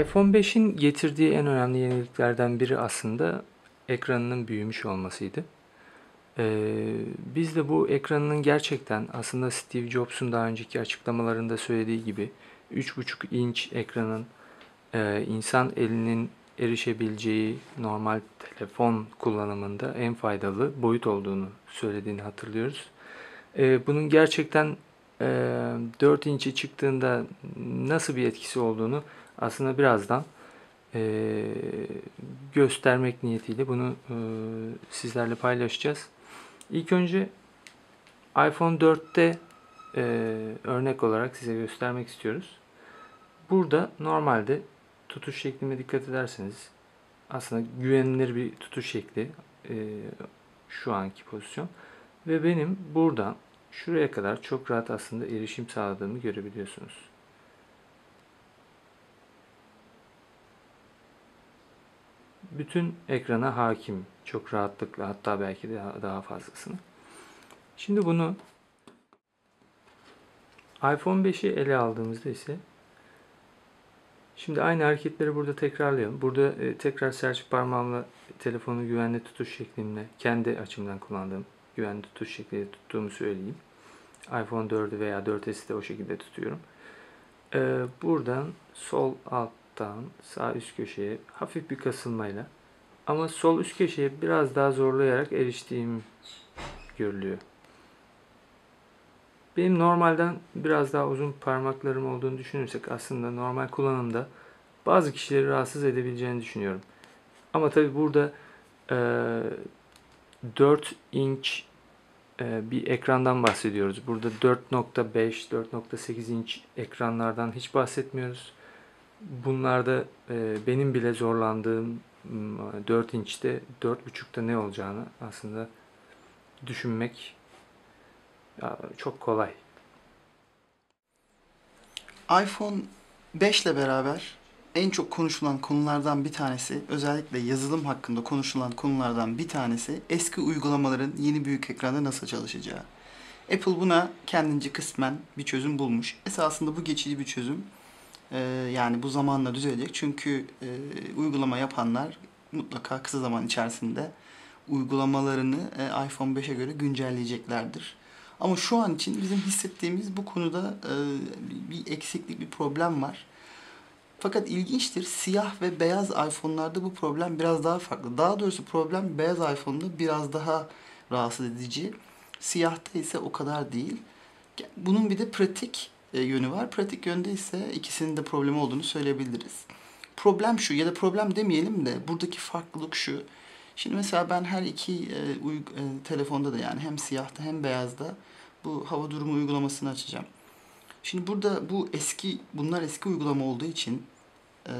iPhone 5'in getirdiği en önemli yeniliklerden biri aslında ekranının büyümüş olmasıydı. Ee, biz de bu ekranının gerçekten aslında Steve Jobs'un daha önceki açıklamalarında söylediği gibi 3.5 inç ekranın e, insan elinin erişebileceği normal telefon kullanımında en faydalı boyut olduğunu söylediğini hatırlıyoruz. Ee, bunun gerçekten e, 4 inçe çıktığında nasıl bir etkisi olduğunu aslında birazdan e, göstermek niyetiyle bunu e, sizlerle paylaşacağız. İlk önce iPhone 4'te e, örnek olarak size göstermek istiyoruz. Burada normalde tutuş şeklime dikkat ederseniz aslında güvenilir bir tutuş şekli e, şu anki pozisyon. Ve benim buradan şuraya kadar çok rahat aslında erişim sağladığımı görebiliyorsunuz. Bütün ekrana hakim. Çok rahatlıkla hatta belki de daha fazlasını. Şimdi bunu iPhone 5'i ele aldığımızda ise şimdi aynı hareketleri burada tekrarlayalım. Burada e, tekrar serçe parmağımla telefonu güvenli tutuş şeklimle kendi açımdan kullandığım güvenli tutuş şekliyle tuttuğumu söyleyeyim. iPhone 4'ü veya 4S'i de o şekilde tutuyorum. Ee, buradan sol alt alttan sağ üst köşeye hafif bir kasılmayla ama sol üst köşeye biraz daha zorlayarak eriştiğim görülüyor. Benim normalden biraz daha uzun parmaklarım olduğunu düşünürsek aslında normal kullanımda bazı kişileri rahatsız edebileceğini düşünüyorum. Ama tabi burada e, 4 inç e, bir ekrandan bahsediyoruz. Burada 4.5, 4.8 inç ekranlardan hiç bahsetmiyoruz bunlarda e, benim bile zorlandığım 4 inçte 4.5'ta ne olacağını aslında düşünmek çok kolay. iPhone 5 ile beraber en çok konuşulan konulardan bir tanesi, özellikle yazılım hakkında konuşulan konulardan bir tanesi eski uygulamaların yeni büyük ekranda nasıl çalışacağı. Apple buna kendince kısmen bir çözüm bulmuş. Esasında bu geçici bir çözüm ee, yani bu zamanla düzelecek. Çünkü e, uygulama yapanlar mutlaka kısa zaman içerisinde uygulamalarını e, iPhone 5'e göre güncelleyeceklerdir. Ama şu an için bizim hissettiğimiz bu konuda e, bir eksiklik, bir problem var. Fakat ilginçtir siyah ve beyaz iPhone'larda bu problem biraz daha farklı. Daha doğrusu problem beyaz iPhone'da biraz daha rahatsız edici. Siyahta ise o kadar değil. Bunun bir de pratik yönü var. Pratik yönde ise ikisinin de problemi olduğunu söyleyebiliriz. Problem şu ya da problem demeyelim de buradaki farklılık şu. Şimdi mesela ben her iki e, uy- e, telefonda da yani hem siyahta hem beyazda bu hava durumu uygulamasını açacağım. Şimdi burada bu eski bunlar eski uygulama olduğu için e,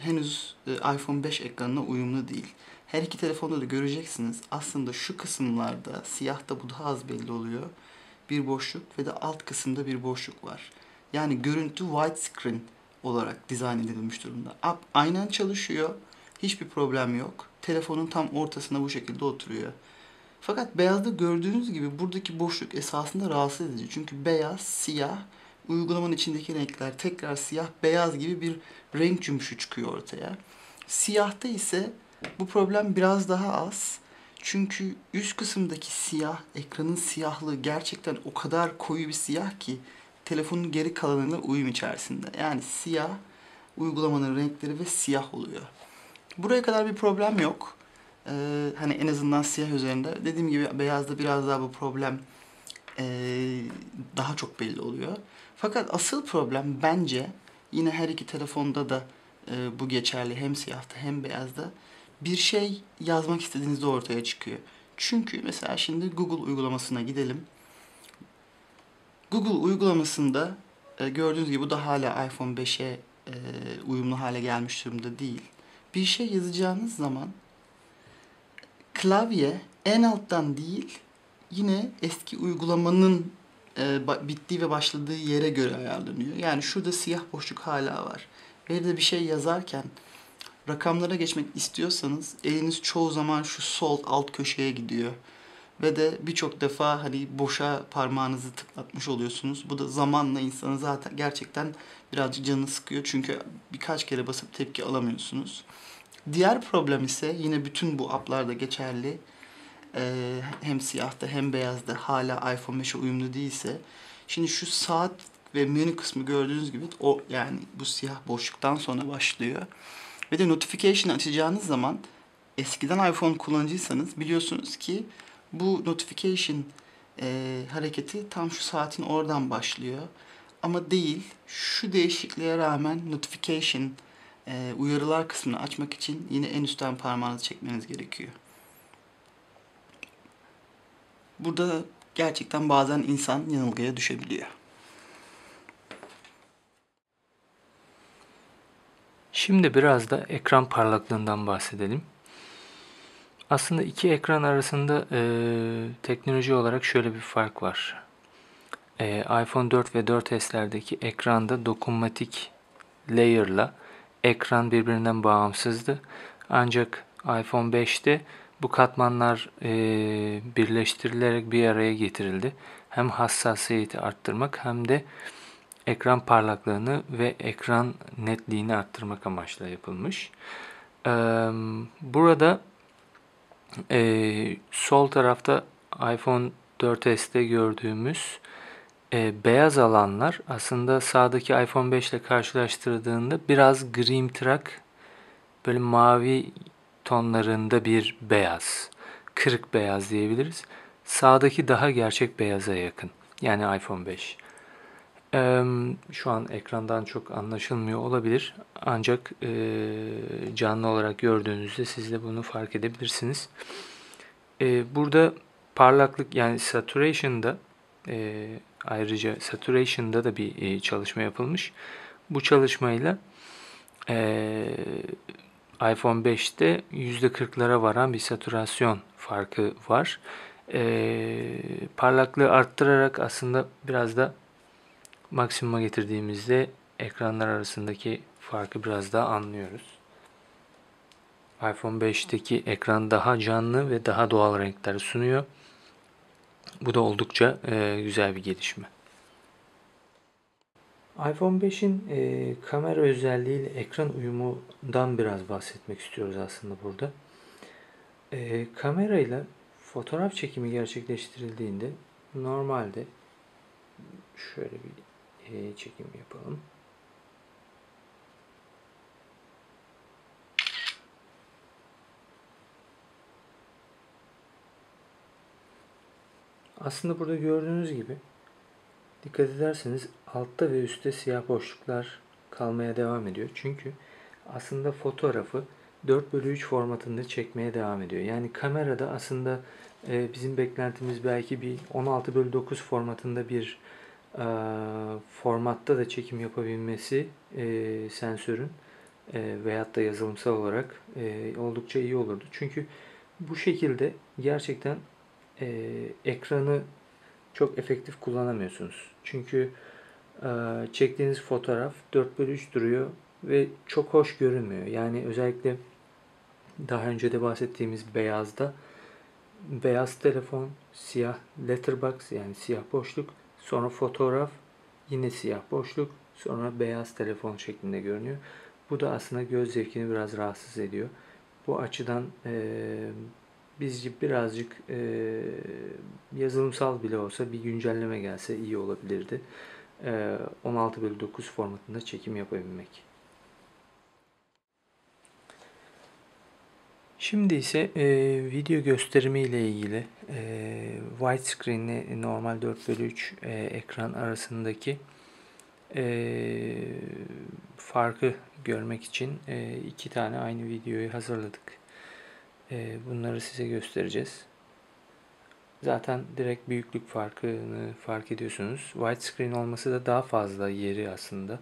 henüz e, iPhone 5 ekranına uyumlu değil. Her iki telefonda da göreceksiniz. Aslında şu kısımlarda siyahta bu daha az belli oluyor bir boşluk ve de alt kısımda bir boşluk var. Yani görüntü widescreen olarak dizayn edilmiş durumda. Aynen çalışıyor. Hiçbir problem yok. Telefonun tam ortasına bu şekilde oturuyor. Fakat beyazda gördüğünüz gibi buradaki boşluk esasında rahatsız edici. Çünkü beyaz, siyah, uygulamanın içindeki renkler tekrar siyah, beyaz gibi bir renk cümbüşü çıkıyor ortaya. Siyahta ise bu problem biraz daha az. Çünkü üst kısımdaki siyah, ekranın siyahlığı gerçekten o kadar koyu bir siyah ki telefonun geri kalanıyla uyum içerisinde. Yani siyah, uygulamanın renkleri ve siyah oluyor. Buraya kadar bir problem yok. Ee, hani en azından siyah üzerinde. Dediğim gibi beyazda biraz daha bu problem ee, daha çok belli oluyor. Fakat asıl problem bence yine her iki telefonda da e, bu geçerli hem siyahta hem beyazda bir şey yazmak istediğinizde ortaya çıkıyor. Çünkü mesela şimdi Google uygulamasına gidelim. Google uygulamasında e, gördüğünüz gibi bu da hala iPhone 5'e e, uyumlu hale gelmiş durumda değil. Bir şey yazacağınız zaman klavye en alttan değil yine eski uygulamanın e, bittiği ve başladığı yere göre ayarlanıyor. Yani şurada siyah boşluk hala var. Ve de bir şey yazarken rakamlara geçmek istiyorsanız eliniz çoğu zaman şu sol alt köşeye gidiyor. ve de birçok defa hani boşa parmağınızı tıklatmış oluyorsunuz. Bu da zamanla insanı zaten gerçekten birazcık canını sıkıyor çünkü birkaç kere basıp tepki alamıyorsunuz. Diğer problem ise yine bütün bu app'larda geçerli. Ee, hem siyahta hem beyazda hala iPhone 5'e uyumlu değilse. Şimdi şu saat ve menü kısmı gördüğünüz gibi o yani bu siyah boşluktan sonra başlıyor. Ve de notification açacağınız zaman eskiden iPhone kullanıcıysanız biliyorsunuz ki bu notification e, hareketi tam şu saatin oradan başlıyor. Ama değil. Şu değişikliğe rağmen notification e, uyarılar kısmını açmak için yine en üstten parmağınızı çekmeniz gerekiyor. Burada gerçekten bazen insan yanılgıya düşebiliyor. Şimdi biraz da ekran parlaklığından bahsedelim. Aslında iki ekran arasında e, teknoloji olarak şöyle bir fark var. E, iPhone 4 ve 4S'lerdeki ekranda dokunmatik layer'la ekran birbirinden bağımsızdı. Ancak iPhone 5'te bu katmanlar e, birleştirilerek bir araya getirildi. Hem hassasiyeti arttırmak hem de ekran parlaklığını ve ekran netliğini arttırmak amaçla yapılmış. Burada sol tarafta iPhone 4S'te gördüğümüz beyaz alanlar aslında sağdaki iPhone 5 ile karşılaştırdığında biraz grimtrak böyle mavi tonlarında bir beyaz. Kırık beyaz diyebiliriz. Sağdaki daha gerçek beyaza yakın. Yani iPhone 5. Ee, şu an ekrandan çok anlaşılmıyor olabilir. Ancak e, canlı olarak gördüğünüzde siz de bunu fark edebilirsiniz. E, burada parlaklık yani saturation'da e, ayrıca saturation'da da bir e, çalışma yapılmış. Bu çalışmayla e, iPhone 5'te %40'lara varan bir saturasyon farkı var. E, parlaklığı arttırarak aslında biraz da maksimuma getirdiğimizde ekranlar arasındaki farkı biraz daha anlıyoruz. iPhone 5'teki ekran daha canlı ve daha doğal renkler sunuyor. Bu da oldukça e, güzel bir gelişme. iPhone 5'in e, kamera özelliğiyle ekran uyumundan biraz bahsetmek istiyoruz aslında burada. E, kamerayla fotoğraf çekimi gerçekleştirildiğinde normalde şöyle bir e, çekim yapalım. Aslında burada gördüğünüz gibi dikkat ederseniz altta ve üstte siyah boşluklar kalmaya devam ediyor. Çünkü aslında fotoğrafı 4 bölü 3 formatında çekmeye devam ediyor. Yani kamerada aslında e, bizim beklentimiz belki bir 16 bölü 9 formatında bir e, formatta da çekim yapabilmesi e, sensörün e, veyahut da yazılımsal olarak e, oldukça iyi olurdu. Çünkü bu şekilde gerçekten e, ekranı çok efektif kullanamıyorsunuz. Çünkü e, çektiğiniz fotoğraf 4 bölü 3 duruyor ve çok hoş görünmüyor. Yani özellikle daha önce de bahsettiğimiz beyazda beyaz telefon, siyah letterbox yani siyah boşluk Sonra fotoğraf yine siyah boşluk. Sonra beyaz telefon şeklinde görünüyor. Bu da aslında göz zevkini biraz rahatsız ediyor. Bu açıdan e, bizce birazcık e, yazılımsal bile olsa bir güncelleme gelse iyi olabilirdi. E, 16 bölü 9 formatında çekim yapabilmek. Şimdi ise e, video gösterimi ile ilgili e, widescreen ile normal 4 bölü 3 e, ekran arasındaki e, farkı görmek için e, iki tane aynı videoyu hazırladık. E, bunları size göstereceğiz. Zaten direkt büyüklük farkını fark ediyorsunuz. Widescreen olması da daha fazla yeri aslında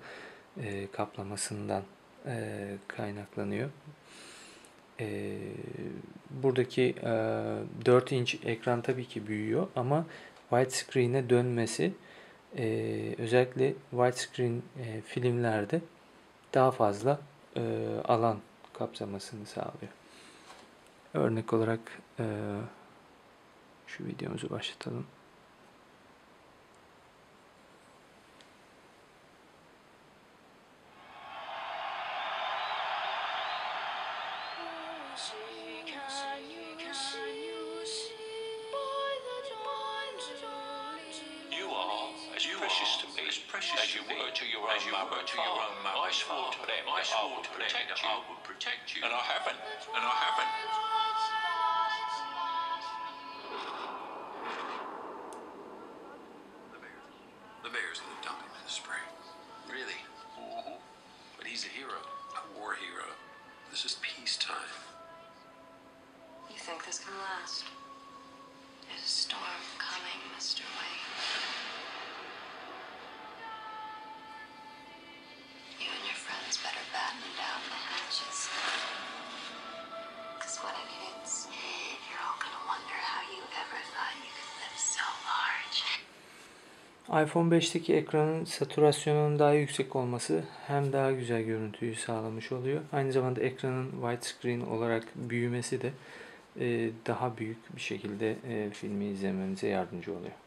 e, kaplamasından e, kaynaklanıyor e, buradaki e, 4 inç ekran tabii ki büyüyor ama widescreen'e dönmesi e, özellikle widescreen e, filmlerde daha fazla e, alan kapsamasını sağlıyor. Örnek olarak e, Şu videomuzu başlatalım. As, precious as you were to your own mother. To your own mother. I swore to them. I swore to protect you. I would protect you. And I haven't. And I haven't. The bear. The bear's gonna dump him in the spring. Really? Mm-hmm. But he's a hero. A war hero. This is peacetime. You think this can last? There's a storm coming, Mr. Wayne. iPhone 5'teki ekranın satürasyonunun daha yüksek olması hem daha güzel görüntüyü sağlamış oluyor. Aynı zamanda ekranın widescreen olarak büyümesi de e, daha büyük bir şekilde e, filmi izlememize yardımcı oluyor.